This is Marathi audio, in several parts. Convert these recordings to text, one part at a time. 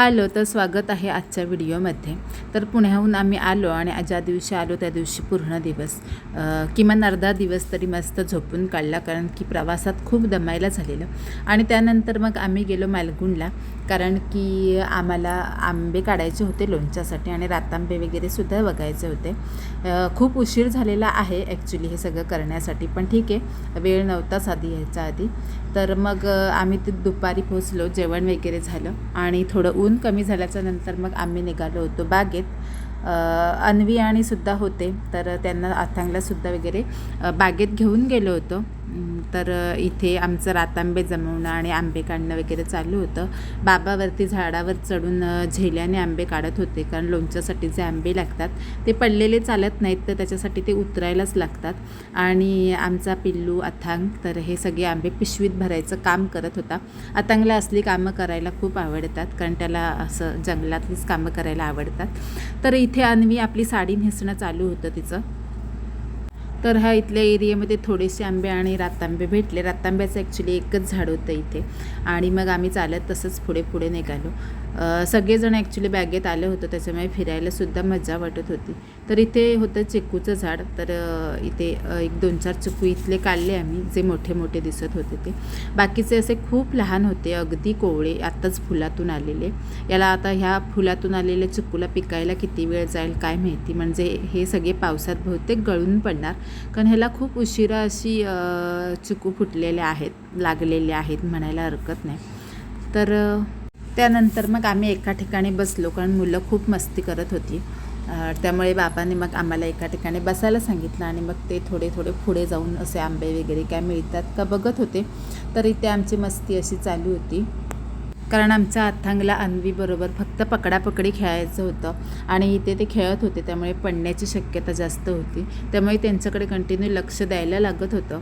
हॅलो तर स्वागत आहे आजच्या व्हिडिओमध्ये. तर पुण्याहून आम्ही आलो आणि ज्या दिवशी आलो त्या दिवशी पूर्ण दिवस किमान अर्धा दिवस तरी मस्त झोपून काढला कारण की प्रवासात खूप दमायला झालेलं. आणि त्यानंतर मग आम्ही गेलो मालगुणला कारण की आम्हाला आंबे काढायचे होते लोणच्यासाठी आणि रातांबे वगैरे सुद्धा बघायचे होते. खूप उशीर झालेला आहे ॲक्च्युली हे सगळं करण्यासाठी पण ठीक आहे वेळ नव्हताच आधी यायचा आधी. तर मग आम्ही ते दुपारी पोचलो जेवण वगैरे झालं आणि थोडं ऊन कमी झाल्याच्यानंतर मग आम्ही निघालो होतो बागेत. अन्वी आणि सुद्धा होते. तर त्यांना अथांगला सुद्धा वगैरे बागेत घेऊन गेलो होतो. तर इथे आमचं रातांबे जमवणं आणि आंबे काढणं वगैरे चालू होतं. बाबावरती झाडावर चढून झेल्याने आंबे काढत होते कारण लोणच्यासाठी जे आंबे लागतात ते पडलेले चालत नाहीत तर त्याच्यासाठी ते उतरायलाच लागतात. आणि आमचा पिल्लू अथांग तर हे सगळे आंबे पिशवीत भरायचं काम करत होता. अथांगला असली कामं करायला खूप आवडतात कारण त्याला असं जंगलातलीच कामं करायला आवडतात. तर इथे अन्वी आपली साडी नेसणं चालू होतं तिचं. तर ह्या इथल्या एरियामध्ये थोडेसे आंबे आणि रातांबे भेटले. रातांब्याचं ॲक्च्युली एकच झाड होतं इथे. आणि मग आम्ही चालत तसंच पुढे पुढे निघालो. सगळेजण ॲक्च्युली बॅगेत आलं होतं त्याच्यामुळे फिरायलासुद्धा मजा वाटत होती. तर इथे होतं चिकूचं झाड. तर इथे एक दोन चार चिकू इथले काढले आम्ही जे मोठे मोठे दिसत होते ते. बाकीचे असे खूप लहान होते अगदी कोवळे आत्ताच फुलातून आलेले. याला आता ह्या फुलातून आलेल्या चिकूला पिकायला किती वेळ जाईल काय माहिती. म्हणजे हे सगळे पावसात बहुतेक गळून पडणार. कारण ह्याला खूप उशिरा अशी चिकू फुटलेल्या आहेत लागलेले आहेत म्हणायला हरकत नाही. तर त्यानंतर मग आम्ही एका ठिकाणी बसलो. कारण मुलं खूप मस्ती करत होती. त्यामुळे बाबांनी मग आम्हाला एका ठिकाणी बसायला सांगितलं आणि मग ते थोडे थोडे पुढे जाऊन असे आंबे वगैरे काय मिळतात का बघत होते. तर इथे आमची मस्ती अशी चालू होती. कारण आमचा अथांगला अन्वीबरोबर फक्त पकडापकडी खेळायचं होतं आणि इथे ते खेळत होते त्यामुळे पडण्याची शक्यता जास्त होती. त्यामुळे त्यांच्याकडे कंटिन्यू लक्ष द्यायला लागत होतं.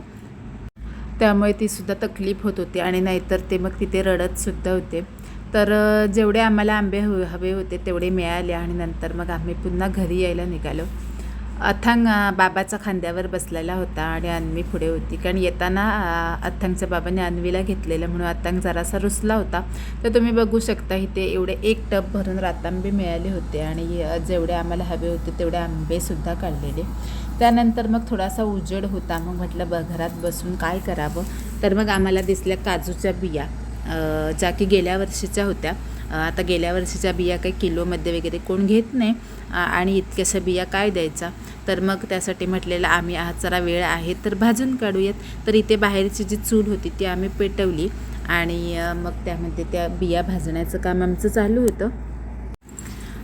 त्यामुळे तीसुद्धा तकलीफ होत होती आणि नाहीतर ते मग तिथे रडतसुद्धा होते. तर जेवढे आम्हाला आंबे हवे हवे होते तेवढे मिळाले आणि नंतर मग आम्ही पुन्हा घरी यायला निघालो. अथांग बाबाचा खांद्यावर बसलेला होता आणि अन्वी पुढे होती. कारण येताना अथंगच्या अथांगच्या बाबाने अन्वीला घेतलेलं म्हणून अथांग जरासा रुसला होता. तर तुम्ही बघू शकता इथे एवढे एक टब भरून रातांबे मिळाले होते आणि जेवढे आम्हाला हवे होते तेवढे आंबेसुद्धा काढलेले. त्यानंतर मग थोडासा उजेड होता. मग म्हटलं ब घरात बसून काय करावं? तर मग आम्हाला दिसल्या काजूच्या बिया. ज्या की गेल्या वर्षीच्या होत्या. आता गेल्या वर्षीच्या बिया काही किलोमध्ये वगैरे कोण घेत नाही. आणि इतक्याशा बिया काय द्यायचा? तर मग त्यासाठी म्हटलेलं आम्ही आज जरा वेळ आहे तर भाजून काढूयात. तर इथे बाहेरची जी चूल होती ती आम्ही पेटवली. आणि मग त्यामध्ये त्या बिया भाजण्याचं काम आमचं चालू होतं.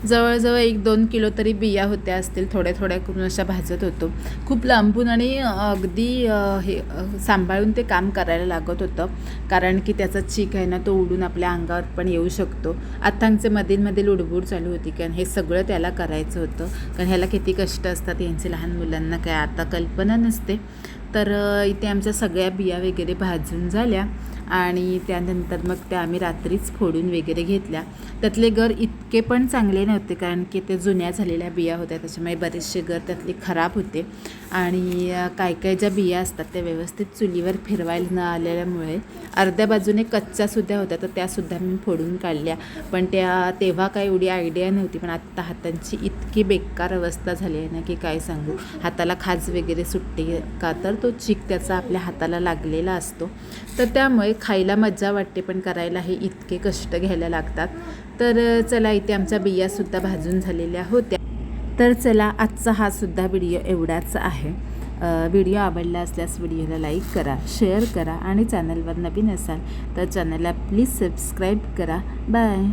जवळजवळ एक दोन किलो तरी बिया होत्या असतील थोड्या थोड्या करून अशा भाजत होतो. खूप लांबून आणि अगदी हे सांभाळून ते काम करायला लागत होतं. कारण की त्याचा चीक आहे ना तो उडून आपल्या अंगावर पण येऊ शकतो. आत्तांचे मधील उडबूड चालू होती कारण हे सगळं त्याला करायचं होतं. कारण ह्याला किती कष्ट असतात यांचे लहान मुलांना काय आता कल्पना नसते. तर इथे आमच्या सगळ्या बिया वगैरे भाजून झाल्या. आणि त्यानंतर मग त्या आम्ही रात्रीच फोडून वगैरे घेतल्या. त्यातले गर इतके पण चांगले नव्हते कारण की ते जुन्या झालेल्या बिया होत्या त्याच्यामुळे बरेचसे गर त्यातले खराब होते. आणि काय काय ज्या बिया असतात त्या व्यवस्थित चुलीवर फिरवायला न आलेल्यामुळे अर्ध्या बाजूने कच्च्यासुद्धा होत्या तर त्यासुद्धा मी फोडून काढल्या. पण त्या तेव्हा काही एवढी आयडिया नव्हती पण आत्ता हातांची इतकी बेकार अवस्था झाली आहे ना की काय सांगू? हाताला खाज वगैरे सुटते का? तर तो चीक त्याचा आपल्या हाताला लागलेला असतो. तर त्यामुळे खायला मज्जा वाटते पण करायला हे इतके कष्ट घ्यायला लागतात. तर चला इथे आमच्या बियासुद्धा भाजून झालेल्या होत्या. तर चला आजचा हा सुद्धा व्हिडिओ एवढाच आहे. व्हिडिओ आवडला असल्यास व्हिडिओला लाईक करा शेअर करा आणि चॅनलवर नवीन असाल तर चॅनलला प्लीज सबस्क्राईब करा. बाय.